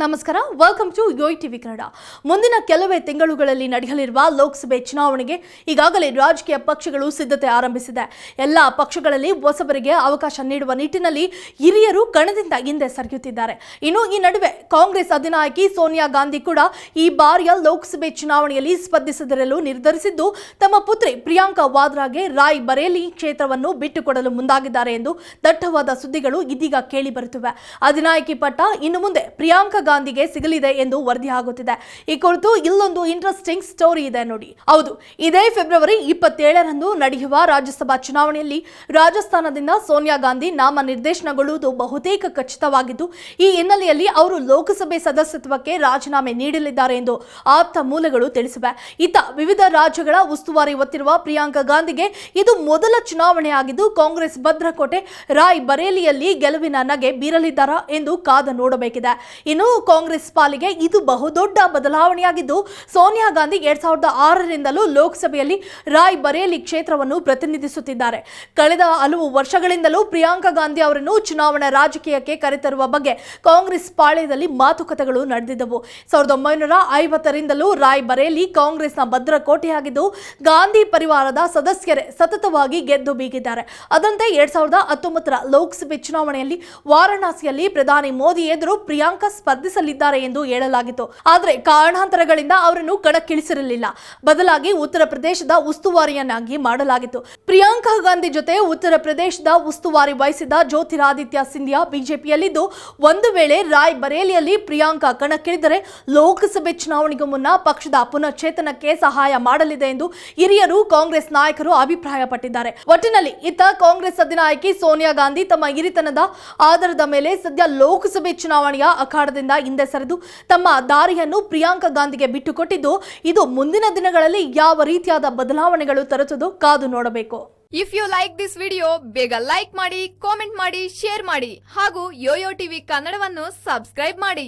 ನಮಸ್ಕಾರ. Welcome to Yoyo TV Kannada ಮುಂದಿನ ಕೆಲವೇ ತಿಂಗಳುಗಳಲ್ಲಿ ನಡೆಯಲಿರುವ ಲೋಕಸಭೆ ಚುನಾವಣೆಗೆ ಈಗಾಗಲೇ ರಾಜಕೀಯ ಪಕ್ಷಗಳು ಸಿದ್ಧತೆ ಆರಂಭಿಸಿದೆ. ಎಲ್ಲ ಪಕ್ಷಗಳಲ್ಲಿ ಹೊಸಬರಿಗೆ ಅವಕಾಶ ನೀಡುವ ನಿಟ್ಟಿನಲ್ಲಿ ಹಿರಿಯರು ಕಣದಿಂದ ಹಿಂದೆ ಸರಿಯುತ್ತಿದ್ದಾರೆ. ಇನ್ನು ಈ ನಡುವೆ ಕಾಂಗ್ರೆಸ್ ಅಧಿನಾಯಕಿ ಸೋನಿಯಾ ಗಾಂಧಿ ಕೂಡ ಈ ಬಾರಿಯ ಲೋಕಸಭೆ ಚುನಾವಣೆಯಲ್ಲಿ ಸ್ಪರ್ಧಿಸದಿರಲು ನಿರ್ಧರಿಸಿದ್ದು, ತಮ್ಮ ಪುತ್ರಿ ಪ್ರಿಯಾಂಕಾ ವಾದ್ರಾಗೆ ರಾಯ್ ಬರೇಲಿ ಕ್ಷೇತ್ರವನ್ನು ಬಿಟ್ಟುಕೊಡಲು ಮುಂದಾಗಿದ್ದಾರೆ ಎಂದು ದಟ್ಟವಾದ ಸುದ್ದಿಗಳು ಇದೀಗ ಕೇಳಿಬರುತ್ತಿವೆ ಅಧಿನಾಯಕಿ ಪಟ್ಟ ಇನ್ನು ಮುಂದೆ ಪ್ರಿಯಾಂಕಾ ಗಾಂಧಿಗೆ ಸಿಗಲಿದೆ ಎಂದು ವರದಿಯಾಗುತ್ತಿದೆ ಈ ಕುರಿತು ಇಲ್ಲೊಂದು ಇಂಟ್ರೆಸ್ಟಿಂಗ್ ಸ್ಟೋರಿ ಇದೆ ನೋಡಿ. ಹೌದು, ಇದೇ ಫೆಬ್ರವರಿ ಇಪ್ಪತ್ತೇಳರಂದು ನಡೆಯುವ ರಾಜ್ಯಸಭಾ ಚುನಾವಣೆಯಲ್ಲಿ ರಾಜಸ್ಥಾನದಿಂದ ಸೋನಿಯಾ ಗಾಂಧಿ ನಾಮ ನಿರ್ದೇಶನಗೊಳ್ಳುವುದು ಬಹುತೇಕ ಖಚಿತವಾಗಿದ್ದು, ಈ ಹಿನ್ನೆಲೆಯಲ್ಲಿ ಅವರು ಲೋಕಸಭೆ ಸದಸ್ಯತ್ವಕ್ಕೆ ರಾಜೀನಾಮೆ ನೀಡಲಿದ್ದಾರೆ ಎಂದು ಆಪ್ತ ಮೂಲಗಳು ತಿಳಿಸಿವೆ. ಇತ್ತ ವಿವಿಧ ರಾಜ್ಯಗಳ ಉಸ್ತುವಾರಿ ಹೊತ್ತಿರುವ ಪ್ರಿಯಾಂಕಾ ಗಾಂಧಿಗೆ ಇದು ಮೊದಲ ಚುನಾವಣೆಯಾಗಿದ್ದು, ಕಾಂಗ್ರೆಸ್ ಭದ್ರಕೋಟೆ ರಾಯ್ ಬರೇಲಿಯಲ್ಲಿ ಗೆಲುವಿನ ನಗೆ ಬೀರಲಿದ್ದಾರಾ ಎಂದು ಕಾದ ನೋಡಬೇಕಿದೆ. ಇನ್ನು ಕಾಂಗ್ರೆಸ್ ಪಾಲಿಗೆ ಇದು ಬಹುದೊಡ್ಡ ಬದಲಾವಣೆಯಾಗಿದ್ದು, ಸೋನಿಯಾ ಗಾಂಧಿ ಎರಡ್ ಸಾವಿರದ ಆರರಿಂದಲೂ ಲೋಕಸಭೆಯಲ್ಲಿ ರಾಯ್ ಬರೇಲಿ ಕ್ಷೇತ್ರವನ್ನು ಪ್ರತಿನಿಧಿಸುತ್ತಿದ್ದಾರೆ. ಕಳೆದ ಹಲವು ವರ್ಷಗಳಿಂದಲೂ ಪ್ರಿಯಾಂಕಾ ಗಾಂಧಿ ಅವರನ್ನು ಚುನಾವಣಾ ರಾಜಕೀಯಕ್ಕೆ ಕರೆತರುವ ಬಗ್ಗೆ ಕಾಂಗ್ರೆಸ್ ಪಾಳ್ಯದಲ್ಲಿ ಮಾತುಕತೆಗಳು ನಡೆದಿದ್ದವು. ಸಾವಿರದ ಒಂಬೈನೂರ ಐವತ್ತರಿಂದಲೂ ರಾಯ್ ಬರೇಲಿ ಕಾಂಗ್ರೆಸ್ನ ಭದ್ರಕೋಟೆಯಾಗಿದ್ದು, ಗಾಂಧಿ ಪರಿವಾರದ ಸದಸ್ಯರೇ ಸತತವಾಗಿ ಗೆದ್ದು ಬೀಗಿದ್ದಾರೆ. ಅದರಂತೆ ಎರಡ್ ಸಾವಿರದ ಹತ್ತೊಂಬತ್ತರ ಲೋಕಸಭೆ ಚುನಾವಣೆಯಲ್ಲಿ ವಾರಣಾಸಿಯಲ್ಲಿ ಪ್ರಧಾನಿ ಮೋದಿ ಎದುರು ಪ್ರಿಯಾಂಕಾ ಸ್ಪರ್ಧಿಸಲಿದ್ದಾರೆ ಎಂದು ಹೇಳಲಾಗಿತ್ತು. ಆದರೆ ಕಾರಣಾಂತರಗಳಿಂದ ಅವರನ್ನು ಕಣಕ್ಕಿಳಿಸಿರಲಿಲ್ಲ. ಬದಲಾಗಿ ಉತ್ತರ ಪ್ರದೇಶದ ಉಸ್ತುವಾರಿಯನ್ನಾಗಿ ಮಾಡಲಾಗಿತ್ತು. ಪ್ರಿಯಾಂಕಾ ಗಾಂಧಿ ಜೊತೆ ಉತ್ತರ ಪ್ರದೇಶದ ಉಸ್ತುವಾರಿ ವಹಿಸಿದ ಜ್ಯೋತಿರಾದಿತ್ಯ ಸಿಂಧಿಯಾ ಬಿಜೆಪಿಯಲ್ಲಿದ್ದು, ಒಂದು ವೇಳೆ ರಾಯ್ ಬರೇಲಿಯಲ್ಲಿ ಪ್ರಿಯಾಂಕಾ ಕಣಕ್ಕಿಳಿದರೆ ಲೋಕಸಭೆ ಚುನಾವಣೆಗೂ ಮುನ್ನ ಪಕ್ಷದ ಪುನಶ್ಚೇತನಕ್ಕೆ ಸಹಾಯ ಮಾಡಲಿದೆ ಎಂದು ಹಿರಿಯರು ಕಾಂಗ್ರೆಸ್ ನಾಯಕರು ಅಭಿಪ್ರಾಯಪಟ್ಟಿದ್ದಾರೆ. ಒಟ್ಟಿನಲ್ಲಿ ಇತ್ತ ಕಾಂಗ್ರೆಸ್ ಅಧಿನಾಯಕಿ ಸೋನಿಯಾ ಗಾಂಧಿ ತಮ್ಮ ಹಿರಿತನದ ಆಧಾರದ ಮೇಲೆ ಸದ್ಯ ಲೋಕಸಭೆ ಚುನಾವಣೆಯ ಅಖಾಡದಿಂದ ಹಿಂದೆ ಸರಿದು ತಮ್ಮ ದಾರಿಯನ್ನು ಪ್ರಿಯಾಂಕಾ ಗಾಂಧಿಗೆ ಬಿಟ್ಟುಕೊಟ್ಟಿದ್ದು, ಇದು ಮುಂದಿನ ದಿನಗಳಲ್ಲಿ ಯಾವ ರೀತಿಯಾದ ಬದಲಾವಣೆಗಳು ತರುತ್ತದೋ ಕಾದು ನೋಡಬೇಕು. If you like this video ಬೇಗ ಲೈಕ್ ಮಾಡಿ ಕಾಮೆಂಟ್ ಮಾಡಿ ಶೇರ್ ಮಾಡಿ ಹಾಗೂ ಯೋಯೋ ಟಿವಿ ಕನ್ನಡವನ್ನು ಸಬ್ಸ್ಕ್ರೈಬ್ ಮಾಡಿ.